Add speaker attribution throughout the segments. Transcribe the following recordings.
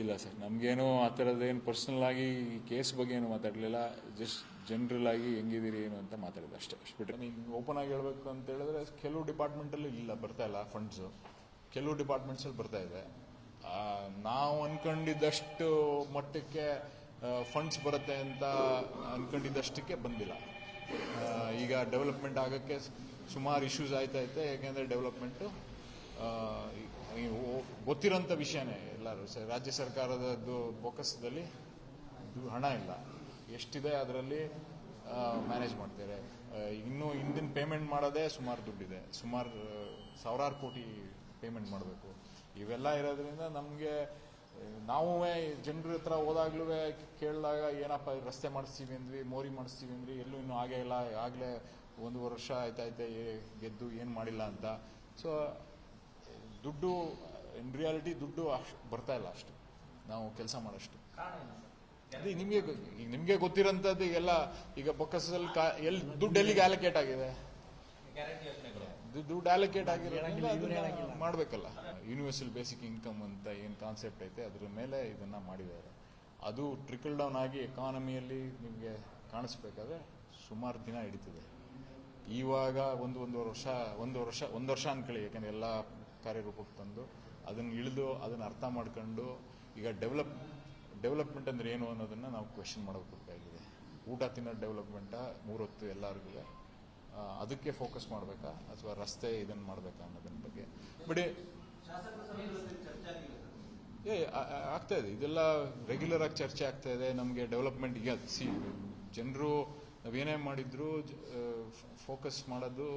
Speaker 1: ಇಲ್ಲ ಸರ್, ನಮಗೇನು ಆ ಥರದ್ದೇನು ಪರ್ಸನಲ್ ಆಗಿ ಕೇಸ್ ಬಗ್ಗೆ ಏನು ಮಾತಾಡಲಿಲ್ಲ, ಜಸ್ಟ್ ಜನರಲ್ ಆಗಿ ಹೆಂಗಿದ್ದೀರಿ ಏನು ಅಂತ ಮಾತಾಡಿದೆ ಅಷ್ಟೇ. ಅಷ್ಟು ನೀವು ಓಪನ್ ಆಗಿ ಹೇಳಬೇಕು ಅಂತ ಹೇಳಿದ್ರೆ ಕೆಲವು ಡಿಪಾರ್ಟ್ಮೆಂಟಲ್ಲಿ ಇಲ್ಲ, ಬರ್ತಾ ಇಲ್ಲ ಫಂಡ್ಸು ಕೆಲವು ಡಿಪಾರ್ಟ್ಮೆಂಟ್ಸಲ್ಲಿ ಬರ್ತಾ ಇದೆ. ನಾವು ಅನ್ಕೊಂಡಿದ್ದಷ್ಟು ಮಟ್ಟಕ್ಕೆ ಫಂಡ್ಸ್ ಬರುತ್ತೆ ಅಂತ ಅನ್ಕೊಂಡಿದ್ದಷ್ಟಕ್ಕೆ ಬಂದಿಲ್ಲ. ಈಗ ಡೆವಲಪ್ಮೆಂಟ್ ಆಗೋಕ್ಕೆ ಸುಮಾರು ಇಶ್ಯೂಸ್ ಆಯ್ತಾ ಇದೆ ಯಾಕೆಂದರೆ ಡೆವಲಪ್ಮೆಂಟು ಗೊತ್ತಿರೋಂಥ ವಿಷಯನೇ ಎಲ್ಲರೂ. ರಾಜ್ಯ ಸರ್ಕಾರದದ್ದು ಬೊಕ್ಕಸದಲ್ಲಿ ದು- ಹಣ ಇಲ್ಲ. ಎಷ್ಟಿದೆ ಅದರಲ್ಲಿ ಮ್ಯಾನೇಜ್ ಮಾಡ್ತಾರೆ. ಇನ್ನೂ ಹಿಂದಿನ ಪೇಮೆಂಟ್ ಮಾಡೋದೇ ಸುಮಾರು ದುಡ್ಡಿದೆ. ಸುಮಾರು ಸಾವಿರಾರು ಕೋಟಿ ಪೇಮೆಂಟ್ ಮಾಡಬೇಕು. ಇವೆಲ್ಲ ಇರೋದ್ರಿಂದ ನಮಗೆ, ನಾವು ಜನರ ಹತ್ರ ಹೋದಾಗ್ಲೂ ಕೇಳಿದಾಗ, ಏನಪ್ಪ ಇದು ರಸ್ತೆ ಮಾಡಿಸ್ತೀವಿ ಅಂದ್ವಿ, ಮೋರಿ ಮಾಡಿಸ್ತೀವಿ ಅಂದ್ರಿ ಎಲ್ಲೂ ಇನ್ನೂ ಆಗೇ ಇಲ್ಲ, ಆಗಲೇ ಒಂದು ವರ್ಷ ಆಯ್ತಾ ಏ- ಗೆದ್ದು ಏನು ಮಾಡಿಲ್ಲ ಅಂತ. ಸೊ ದುಡ್ಡು ಇನ್ ರಿಯಾಲಿಟಿ ದುಡ್ಡು ಅಷ್ಟು ಬರ್ತಾ ಇಲ್ಲ ಅಷ್ಟು. ನಾವು ಕೆಲಸ ಮಾಡೋಷ್ಟು. ಅದೇ ನಿಮಗೆ ಈಗ ನಿಮಗೆ ಗೊತ್ತಿರೋಂಥದ್ದು ಈಗೆಲ್ಲ ಈಗ ಬೊಕ್ಕಸದಲ್ಲಿ ಕಾ ಎಲ್ಲಿ ದುಡ್ಡು ಎಲ್ಲಿಗೆ ಅಲೋಕೇಟ್ ಆಗಿದೆ? ದುಡ್ಡು ಅಲೋಕೇಟ್ ಆಗಿರೋ ಮಾಡಬೇಕಲ್ಲ. ಯೂನಿವರ್ಸಲ್ ಬೇಸಿಕ್ ಇನ್ಕಮ್ ಅಂತ ಏನು ಕಾನ್ಸೆಪ್ಟ್ ಐತೆ ಅದ್ರ ಮೇಲೆ ಇದನ್ನ ಮಾಡಿದ್ದಾರೆ. ಅದು ಟ್ರಿಕಲ್ ಡೌನ್ ಆಗಿ ಎಕಾನಮಿಯಲ್ಲಿ ನಿಮಗೆ ಕಾಣಿಸ್ಬೇಕಾದ್ರೆ ಸುಮಾರು ದಿನ ಹಿಡಿತದೆ. ಇವಾಗ ಒಂದು ಒಂದು ವರ್ಷ ಒಂದು ವರ್ಷ ಒಂದು ವರ್ಷ ಅನ್ಕೊಳ್ಳಿ ಯಾಕಂದ್ರೆ ಎಲ್ಲ ಕಾರ್ಯರೂಪಕ್ಕೆ ತಂದು ಅದನ್ನು ಇಳಿದು, ಅದನ್ನು ಅರ್ಥ ಮಾಡ್ಕೊಂಡು, ಈಗ ಡೆವಲಪ್ ಡೆವಲಪ್ಮೆಂಟ್ ಅಂದ್ರೆ ಏನು ಅನ್ನೋದನ್ನ ನಾವು ಕ್ವೆಶನ್ ಮಾಡಬೇಕಾಗಿದೆ ಊಟ ತಿನ್ನೋ ಡೆವಲಪ್ಮೆಂಟಾ ಮೂರೊತ್ತು ಎಲ್ಲರಿಗೂ ಅದಕ್ಕೆ ಫೋಕಸ್ ಮಾಡಬೇಕಾ? ಅಥವಾ ರಸ್ತೆ ಇದನ್ನು ಮಾಡಬೇಕಾ ಅನ್ನೋದನ್ನ ಬಗ್ಗೆ. ಬಟ್ ಏ ಆಗ್ತಾ ಇದೆ. ಇದೆಲ್ಲ ರೆಗ್ಯುಲರ್ ಆಗಿ ಚರ್ಚೆ ಆಗ್ತಾ ಇದೆ. ನಮಗೆ ಡೆವಲಪ್ಮೆಂಟ್ ಈಗ ಸಿ ಜನರು ನಾವೇನೇ ಮಾಡಿದ್ರು ಫೋಕಸ್ ಮಾಡೋದು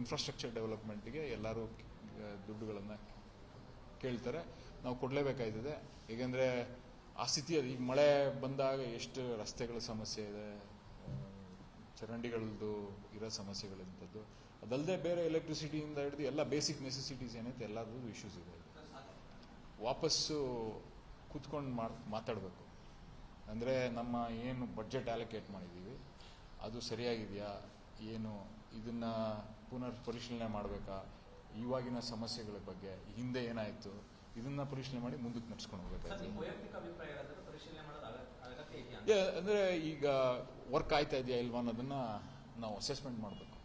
Speaker 1: ಇನ್ಫ್ರಾಸ್ಟ್ರಕ್ಚರ್ ಡೆವಲಪ್ಮೆಂಟ್ಗೆ ಎಲ್ಲರೂ ದುಡ್ಡುಗಳನ್ನು ಕೇಳ್ತಾರೆ. ನಾವು ಕೊಡಲೇಬೇಕಾಯ್ತದೆ. ಏಕೆಂದರೆ ಆ ಸ್ಥಿತಿ ಅದು ಈಗ ಮಳೆ ಬಂದಾಗ ಎಷ್ಟು ರಸ್ತೆಗಳ ಸಮಸ್ಯೆ ಇದೆ ಚರಂಡಿಗಳದ್ದು ಇರೋ ಸಮಸ್ಯೆಗಳಿಂಥದ್ದು ಅದಲ್ಲದೆ ಬೇರೆ ಎಲೆಕ್ಟ್ರಿಸಿಟಿಯಿಂದ ಹಿಡಿದು ಎಲ್ಲ ಬೇಸಿಕ್ ನೆಸೆಸಿಟೀಸ್ ಏನೈತೆ ಎಲ್ಲರದ್ದು ಇಶ್ಯೂಸ್ ಇದೆ. ವಾಪಸ್ಸು ಕೂತ್ಕೊಂಡು ಮಾತಾಡಬೇಕು. ಅಂದರೆ ನಮ್ಮ ಏನು ಬಡ್ಜೆಟ್ ಅಲೋಕೇಟ್ ಮಾಡಿದ್ದೀವಿ, ಅದು ಸರಿಯಾಗಿದೆಯಾ, ಏನು ಇದನ್ನು ಪುನರ್ ಪರಿಶೀಲನೆ ಮಾಡಬೇಕಾ ಇವಾಗಿನ ಸಮಸ್ಯೆಗಳ ಬಗ್ಗೆ ಹಿಂದೆ ಏನಾಯಿತು ಇದನ್ನ ಪರಿಶೀಲನೆ ಮಾಡಿ ಮುಂದಕ್ಕೆ ನಡ್ಸ್ಕೊಂಡು ಹೋಗ್ಬೇಕಾಯ್ತು. ಅಂದ್ರೆ ಈಗ ವರ್ಕ್ ಆಯ್ತಾ ಇದೆಯಾ ಇಲ್ವಾ ಅನ್ನೋದನ್ನ ನಾವು ಅಸೆಸ್ಮೆಂಟ್ ಮಾಡಬೇಕು.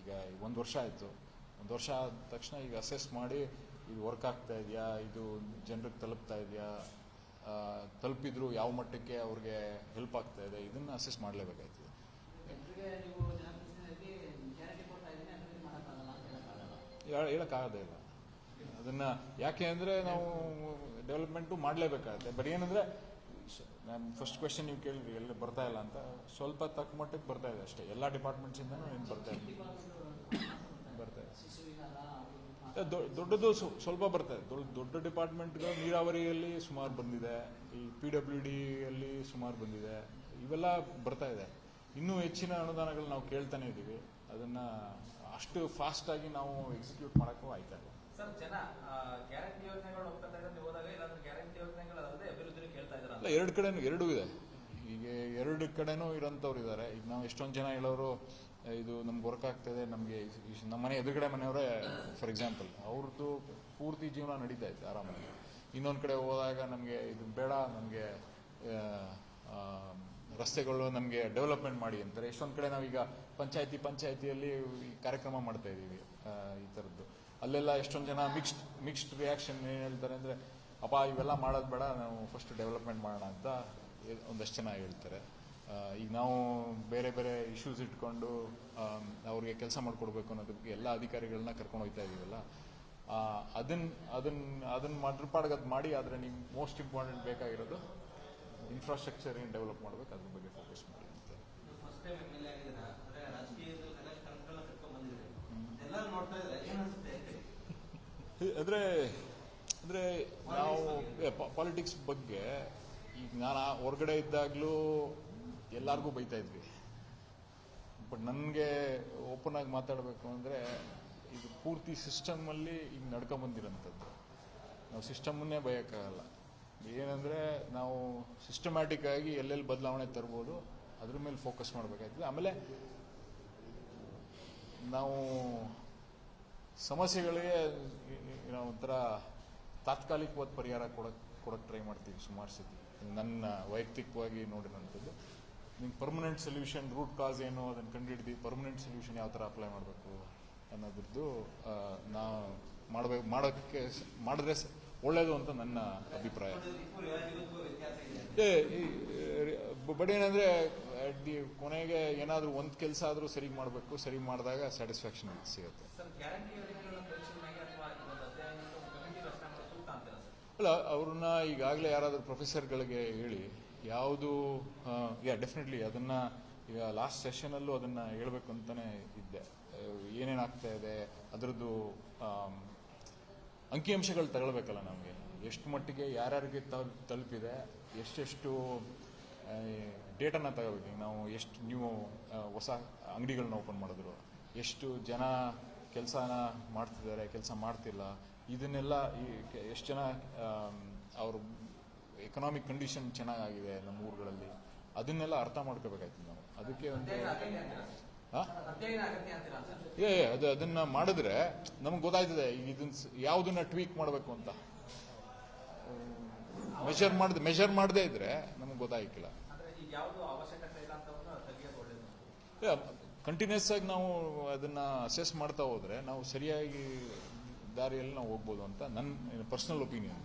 Speaker 1: ಈಗ ಒಂದು ವರ್ಷ ಆಯಿತು. ಒಂದು ವರ್ಷ ಆದ ತಕ್ಷಣ ಈಗ ಅಸೆಸ್ ಮಾಡಿ ಇದು ವರ್ಕ್ ಆಗ್ತಾ ಇದೆಯಾ ಇದು ಜನರಿಗೆ ತಲುಪ್ತಾ ಇದೆಯಾ ತಲುಪಿದ್ರು ಯಾವ ಮಟ್ಟಕ್ಕೆ ಅವ್ರಿಗೆ ಹೆಲ್ಪ್ ಆಗ್ತಾ ಇದೆ ಇದನ್ನ ಅಸೆಸ್ ಮಾಡಲೇಬೇಕಾಯ್ತದೆ
Speaker 2: ಜನರಿಗೆ ನೀವು ಜನಪ್ರತಿನಿಧಿಯಾಗಿ ಗ್ಯಾರಂಟಿ ಕೊಡ್ತಾ ಇದ್ದೀನಿ ಅಭಿವೃದ್ಧಿ ಮಾಡೋಕ್ಕಾಗಲ್ಲ ಅಂತ ಹೇಳಕ್ಕಾಗಲ್ಲ
Speaker 1: ಹೇಳಕ್ಕಾಗೋದೇ ಇಲ್ಲ. ಅದನ್ನ ಯಾಕೆ ಅಂದ್ರೆ ನಾವು ಡೆವಲಪ್ಮೆಂಟು ಮಾಡಲೇಬೇಕಾಗುತ್ತೆ. ಬಟ್ ಏನಂದ್ರೆ ನಾನು ಫಸ್ಟ್ ಕ್ವೆಶನ್ ನೀವು ಕೇಳಿದ್ರಿ, ಎಲ್ಲಿ ಬರ್ತಾ ಇಲ್ಲ ಅಂತ. ಸ್ವಲ್ಪ ತಕ್ಕ ಮಟ್ಟಕ್ಕೆ ಬರ್ತಾ ಇದೆ ಅಷ್ಟೇ. ಎಲ್ಲ ಇಂದ ಏನು ಬರ್ತಾ ಇದೆ ಬರ್ತಾ ಇದೆ. ದೊಡ್ಡದು ಸ್ವಲ್ಪ ಬರ್ತಾ ಇದೆ. ದೊಡ್ಡ ದೊಡ್ಡ ಡಿಪಾರ್ಟ್ಮೆಂಟ್ಗಳು ನೀರಾವರಿಯಲ್ಲಿ ಸುಮಾರು ಬಂದಿದೆ. ಈ ಪಿ ಡಬ್ಲ್ಯೂ ಡಿಯಲ್ಲಿ ಸುಮಾರು ಬಂದಿದೆ. ಇವೆಲ್ಲ ಬರ್ತಾ ಇದೆ. ಇನ್ನೂ ಹೆಚ್ಚಿನ ಅನುದಾನಗಳು ನಾವು ಕೇಳ್ತಾನೆ ಇದ್ದೀವಿ ಅದನ್ನ ಅಷ್ಟು ಫಾಸ್ಟ್ ಆಗಿ ನಾವು ಎಕ್ಸಿಕ್ಯೂಟ್ ಮಾಡೋಕ್ಕೂ ಆಯ್ತಾ ಇಲ್ಲ
Speaker 3: ಸರ್ ಜನ ಗ್ಯಾರಂಟಿ ಯೋಜನೆಗಳು ಒಪ್ಕೊತಾ ಇದ್ರೆ ನೀವು ಹೋದಾಗ ಇಲ್ಲಾಂದ್ರೆ ಗ್ಯಾರಂಟಿ ಯೋಜನೆಗಳು ಅಲ್ಲದೆ ಅಭಿವೃದ್ಧಿ ಕೇಳ್ತಾ ಇದ್ರ
Speaker 1: ಅಲ್ಲ ಎರಡು ಕಡೆನೂ ಎರಡೂ ಇದೆ. ಈಗ ಎರಡು ಕಡೆನೂ ಇರೋಂಥವ್ರು ಇದ್ದಾರೆ. ಈಗ ನಾವು ಎಷ್ಟೊಂದು ಜನ ಹೇಳೋರು ಇದು ನಮ್ಗೆ ವರ್ಕ್ ಆಗ್ತದೆ ನಮಗೆ ನಮ್ಮ ಮನೆ ಎದುರುಗಡೆ ಮನೆಯವರೇ ಫಾರ್ ಎಕ್ಸಾಂಪಲ್ ಅವ್ರದ್ದು ಪೂರ್ತಿ ಜೀವನ ನಡೀತಾ ಇತ್ತು ಆರಾಮಾಗಿ. ಇನ್ನೊಂದು ಕಡೆ ಹೋದಾಗ ನಮಗೆ ಇದು ಬೇಡ ನಮಗೆ ರಸ್ತೆಗಳು ನಮಗೆ ಡೆವಲಪ್ಮೆಂಟ್ ಮಾಡಿ ಅಂತಾರೆ. ಎಷ್ಟೊಂದು ಕಡೆ ನಾವೀಗ ಪಂಚಾಯತಿ ಪಂಚಾಯತಿಯಲ್ಲಿ ಈ ಕಾರ್ಯಕ್ರಮ ಮಾಡ್ತಾ ಇದ್ದೀವಿ ಈ ಥರದ್ದು ಅಲ್ಲೆಲ್ಲ ಎಷ್ಟೊಂದು ಜನ ಮಿಕ್ಸ್ಡ್ ಮಿಕ್ಸ್ಡ್ ರಿಯಾಕ್ಷನ್ ಏನು ಹೇಳ್ತಾರೆ ಅಂದರೆ ಅಪ್ಪ ಇವೆಲ್ಲ ಮಾಡೋದು ಬೇಡ ನಾವು ಫಸ್ಟ್ ಡೆವಲಪ್ಮೆಂಟ್ ಮಾಡೋಣ ಅಂತ ಒಂದಷ್ಟು ಜನ ಹೇಳ್ತಾರೆ. ಈಗ ನಾವು ಬೇರೆ ಬೇರೆ ಇಶ್ಯೂಸ್ ಇಟ್ಕೊಂಡು ಅವ್ರಿಗೆ ಕೆಲಸ ಮಾಡಿಕೊಡ್ಬೇಕು ಅನ್ನೋದಕ್ಕೆ ಎಲ್ಲ ಅಧಿಕಾರಿಗಳನ್ನ ಕರ್ಕೊಂಡು ಹೋಗ್ತಾ ಇದೀವಲ್ಲ ಆ, ಅದನ್ನ ಅದನ್ನ ಅದನ್ನ ಮಾಡ್ರ ಪಾಡ್ಗೆ ಅದು ಮಾಡಿ ಆದರೆ ನಿಮ್ಗೆ ಮೋಸ್ಟ್ ಇಂಪಾರ್ಟೆಂಟ್ ಬೇಕಾಗಿರೋದು ಇನ್ಫ್ರಾಸ್ಟ್ರಕ್ಚರ್ ಏನು ಡೆವಲಪ್ ಮಾಡಬೇಕು ಅದ್ರ ಬಗ್ಗೆ ಫೋಕಸ್ ಮಾಡಿ ಅಂತ.
Speaker 4: ಅಂದರೆ
Speaker 1: ಅಂದ್ರೆ ನಾವು ಪಾಲಿಟಿಕ್ಸ್ ಬಗ್ಗೆ ಈಗ ನಾನು ಹೊರಗಡೆ ಇದ್ದಾಗಲೂ ಎಲ್ಲರಿಗೂ ಬೈತಾ ಇದ್ವಿ. ಬಟ್ ನನಗೆ ಓಪನ್ ಆಗಿ ಮಾತಾಡಬೇಕು ಅಂದರೆ ಇದು ಪೂರ್ತಿ ಸಿಸ್ಟಮಲ್ಲಿ ಈಗ ನಡ್ಕೊಂಬಂದಿರೋಂಥದ್ದು ನಾವು ಸಿಸ್ಟಮನ್ನೇ ಬಯೋಕ್ಕಾಗಲ್ಲ. ಏನಂದರೆ ನಾವು ಸಿಸ್ಟಮ್ಯಾಟಿಕ್ ಆಗಿ ಎಲ್ಲೆಲ್ಲಿ ಬದಲಾವಣೆ ತರ್ಬೋದು, ಅದ್ರ ಮೇಲೆ ಫೋಕಸ್ ಮಾಡಬೇಕಾಗ್ತದೆ ಆಮೇಲೆ ನಾವು ಸಮಸ್ಯೆಗಳಿಗೆ ನಾವು ಒಂಥರ ತಾತ್ಕಾಲಿಕವಾದ ಪರಿಹಾರ ಕೊಡಕ್ ಕೊಡೋಕ್ಕೆ ಟ್ರೈ ಮಾಡ್ತೀವಿ ಸುಮಾರು ಸತಿ. ನನ್ನ ವೈಯಕ್ತಿಕವಾಗಿ ನೋಡಿರೋಂಥದ್ದು ನಿಮ್ಗೆ ಪರ್ಮನೆಂಟ್ ಸೊಲ್ಯೂಷನ್ ರೂಟ್ ಕಾಸ್ ಏನು, ಅದನ್ನು ಕಂಡುಹಿಡ್ದು ಪರ್ಮನೆಂಟ್ ಸೊಲ್ಯೂಷನ್ ಯಾವ ಥರ ಅಪ್ಲೈ ಮಾಡಬೇಕು ಅನ್ನೋದ್ರದ್ದು ನಾವು ಮಾಡಬೇಕು ಮಾಡೋಕ್ಕೆ, ಮಾಡಿದ್ರೆ ಒಳ್ಳೆಯದು ಅಂತ ನನ್ನ ಅಭಿಪ್ರಾಯ. ಏ, ಬಟ್ ಕೊನೆಗೆ ಏನಾದರೂ ಒಂದು ಕೆಲಸ ಆದರೂ ಸರಿ ಮಾಡಬೇಕು ಸರಿ ಮಾಡಿದಾಗ ಸ್ಯಾಟಿಸ್ಫ್ಯಾಕ್ಷನ್ ಸಿಗುತ್ತೆ. ಅಲ್ಲ ಅವ್ರನ್ನ ಈಗಾಗಲೇ ಯಾರಾದರೂ ಪ್ರೊಫೆಸರ್ಗಳಿಗೆ ಹೇಳಿ ಯಾವುದು ಯಾ ಡೆಫಿನೆಟ್ಲಿ ಅದನ್ನ ಈಗ ಲಾಸ್ಟ್ ಸೆಷನಲ್ಲೂ ಅದನ್ನ ಹೇಳ್ಬೇಕು ಅಂತಾನೆ ಇದ್ದೆ. ಏನೇನಾಗ್ತಾ ಇದೆ ಅದರದ್ದು ಅಂಕಿಅಂಶಗಳು ತಗೊಳ್ಬೇಕಲ್ಲ ನಮಗೆ. ಎಷ್ಟು ಮಟ್ಟಿಗೆ ಯಾರ್ಯಾರಿಗೆ ತಲ್- ತಲುಪಿದೆ, ಎಷ್ಟೆಷ್ಟು ಡೇಟಾನ ತಗೋಬೇಕು. ನಾವು ಎಷ್ಟು ನೀವು ಹೊಸ ಅಂಗಡಿಗಳನ್ನ ಓಪನ್ ಮಾಡಿದ್ರು, ಎಷ್ಟು ಜನ ಕೆಲಸನ ಮಾಡ್ತಿದ್ದಾರೆ, ಕೆಲಸ ಮಾಡ್ತಿಲ್ಲ, ಇದನ್ನೆಲ್ಲ ಈ ಎಷ್ಟು ಜನ ಅವ್ರ ಎಕನಾಮಿಕ್ ಕಂಡೀಷನ್ ಚೆನ್ನಾಗಿದೆ ನಮ್ಮ ಊರುಗಳಲ್ಲಿ, ಅದನ್ನೆಲ್ಲ ಅರ್ಥ ಮಾಡ್ಕೋಬೇಕಾಯ್ತು ನಾವು. ಅದಕ್ಕೆ ಒಂದು ಏ ಅದು ಅದನ್ನ ಮಾಡಿದ್ರೆ ನಮ್ಗೆ ಗೊತ್ತಾಯ್ತದೆ ಇದನ್ನ ಯಾವ್ದನ್ನ ಟ್ವೀಕ್ ಮಾಡಬೇಕು ಅಂತ. ಮೆಷರ್ ಮಾಡದೆ ಮೆಷರ್ ಮಾಡದೇ ಇದ್ರೆ ನಮ್ಗೆ
Speaker 3: ಗೊತ್ತಾಯ್ಕಿಲ್ಲ.
Speaker 1: ಕಂಟಿನ್ಯೂಸ್ ಆಗಿ ನಾವು ಅದನ್ನ ಅಸೆಸ್ ಮಾಡ್ತಾ ಹೋದ್ರೆ ನಾವು ಸರಿಯಾಗಿ ದಾರಿಯಲ್ಲಿ ನಾವು ಹೋಗ್ಬೋದು ಅಂತ ನನ್ನ ಪರ್ಸನಲ್ ಒಪಿನಿಯನ್